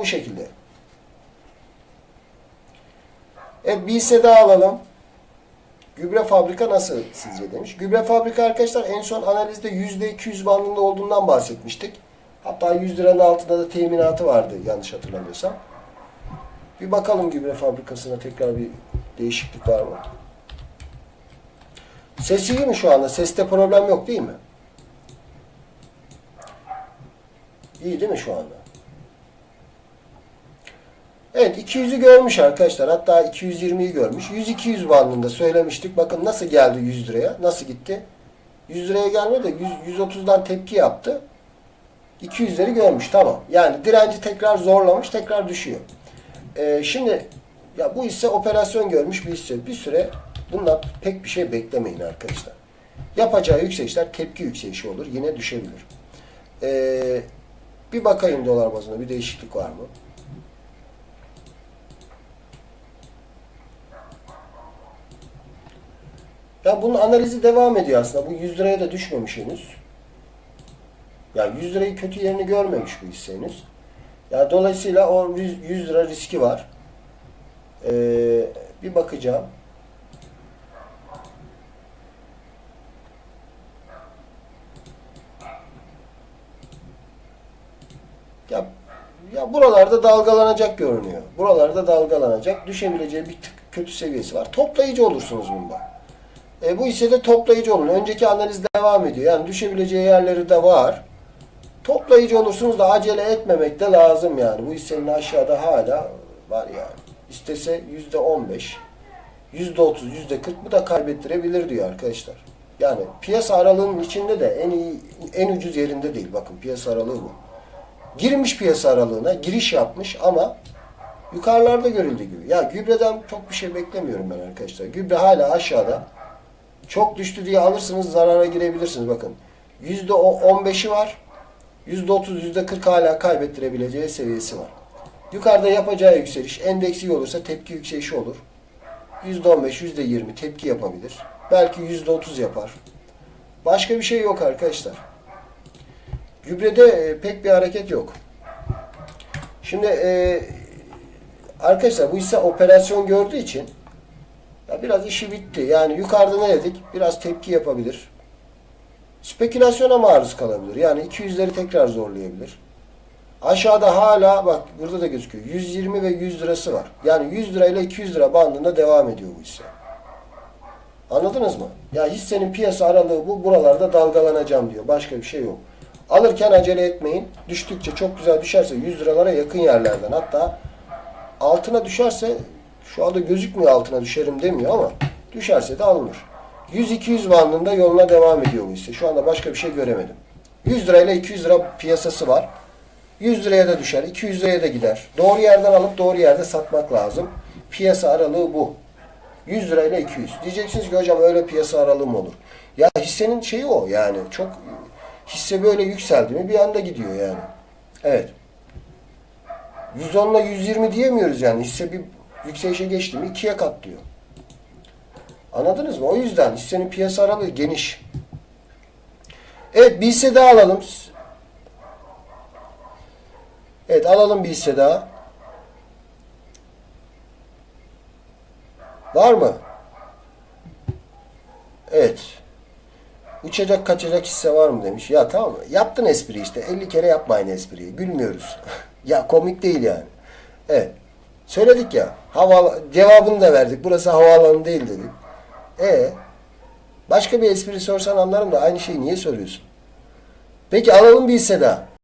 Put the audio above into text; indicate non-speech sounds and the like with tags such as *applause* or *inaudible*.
bu şekilde. Evet bir hisse daha alalım. Gübre fabrika nasıl sizce demiş. Gübre fabrika arkadaşlar en son analizde %200 bandında olduğundan bahsetmiştik. Hatta 100 liranın altında da teminatı vardı yanlış hatırlamıyorsam. Bir bakalım gübre fabrikasına tekrar bir değişiklik var mı? Ses iyi mi şu anda? Seste problem yok değil mi? İyi değil mi şu anda? Evet 200'ü görmüş arkadaşlar. Hatta 220'yi görmüş. 100-200 bandında söylemiştik. Bakın nasıl geldi 100 liraya. Nasıl gitti? 100 liraya gelmedi de 100, 130'dan tepki yaptı. 200'leri görmüş. Tamam. Yani direnci tekrar zorlamış. Tekrar düşüyor. Ee, şimdi ya bu hisse operasyon görmüş bir hisse. Bir süre bundan pek bir şey beklemeyin arkadaşlar. Yapacağı yükselişler tepki yükselişi olur. Yine düşebilir. Ee, bir bakayım dolar bazında bir değişiklik var mı? Ya bunun analizi devam ediyor aslında. Bu 100 liraya da düşmemiş henüz. Yani 100 lirayı kötü yerini görmemiş bu hisse henüz. Yani dolayısıyla o 100, 100 lira riski var. Ee, bir bakacağım. Ya ya buralarda dalgalanacak görünüyor. Buralarda dalgalanacak. Düşebileceği bir tık kötü seviyesi var. Toplayıcı olursunuz bunda. E, bu hissede toplayıcı olun. Önceki analiz devam ediyor. Yani düşebileceği yerleri de var. Toplayıcı olursunuz da acele etmemek de lazım yani. Bu hissenin aşağıda hala var yani. İstese yüzde on beş, yüzde otuz, yüzde kırk bu da kaybettirebilir diyor arkadaşlar. Yani piyasa aralığının içinde de en iyi, en ucuz yerinde değil. Bakın piyasa aralığı bu. Girmiş piyasa aralığına, giriş yapmış ama yukarılarda görüldüğü gibi. Ya gübreden çok bir şey beklemiyorum ben arkadaşlar. Gübre hala aşağıda. Çok düştü diye alırsınız zarara girebilirsiniz. Bakın yüzde 15'i var. yüzde 30, yüzde 40 hala kaybettirebileceği seviyesi var. Yukarıda yapacağı yükseliş endeks iyi olursa tepki yükselişi olur. Yüzde 15, yüzde 20 tepki yapabilir. Belki yüzde 30 yapar. Başka bir şey yok arkadaşlar. Gübrede e, pek bir hareket yok. Şimdi e, arkadaşlar bu hisse operasyon gördüğü için biraz işi bitti. Yani yukarıda ne dedik? Biraz tepki yapabilir. Spekülasyona maruz kalabilir. Yani 200'leri tekrar zorlayabilir. Aşağıda hala bak burada da gözüküyor. 120 ve 100 lirası var. Yani 100 lirayla 200 lira bandında devam ediyor bu hisse. Anladınız mı? Ya hissenin piyasa aralığı bu. Buralarda dalgalanacağım diyor. Başka bir şey yok. Alırken acele etmeyin. Düştükçe çok güzel düşerse 100 liralara yakın yerlerden hatta altına düşerse şu anda gözükmüyor altına düşerim demiyor ama düşerse de alınır. 100-200 bandında yoluna devam ediyor bu hisse. Şu anda başka bir şey göremedim. 100 lirayla 200 lira piyasası var. 100 liraya da düşer, 200 liraya da gider. Doğru yerden alıp doğru yerde satmak lazım. Piyasa aralığı bu. 100 lirayla 200. Diyeceksiniz ki hocam öyle piyasa aralığı mı olur? Ya hissenin şeyi o yani. Çok hisse böyle yükseldi mi bir anda gidiyor yani. Evet. 110 ile 120 diyemiyoruz yani. Hisse bir yükselişe geçti mi ikiye katlıyor. Anladınız mı? O yüzden hissenin piyasa aralığı geniş. Evet bir hisse daha alalım. Evet alalım bir hisse daha. Var mı? Evet. Uçacak kaçacak hisse var mı demiş. Ya tamam? Yaptın espri işte. 50 kere yapma aynı espriyi. Gülmüyoruz. *laughs* ya komik değil yani. Evet. Söyledik ya. Hava cevabını da verdik. Burası havaalanı değil dedik. E başka bir espri sorsan anlarım da aynı şeyi niye soruyorsun? Peki alalım bir hisse daha.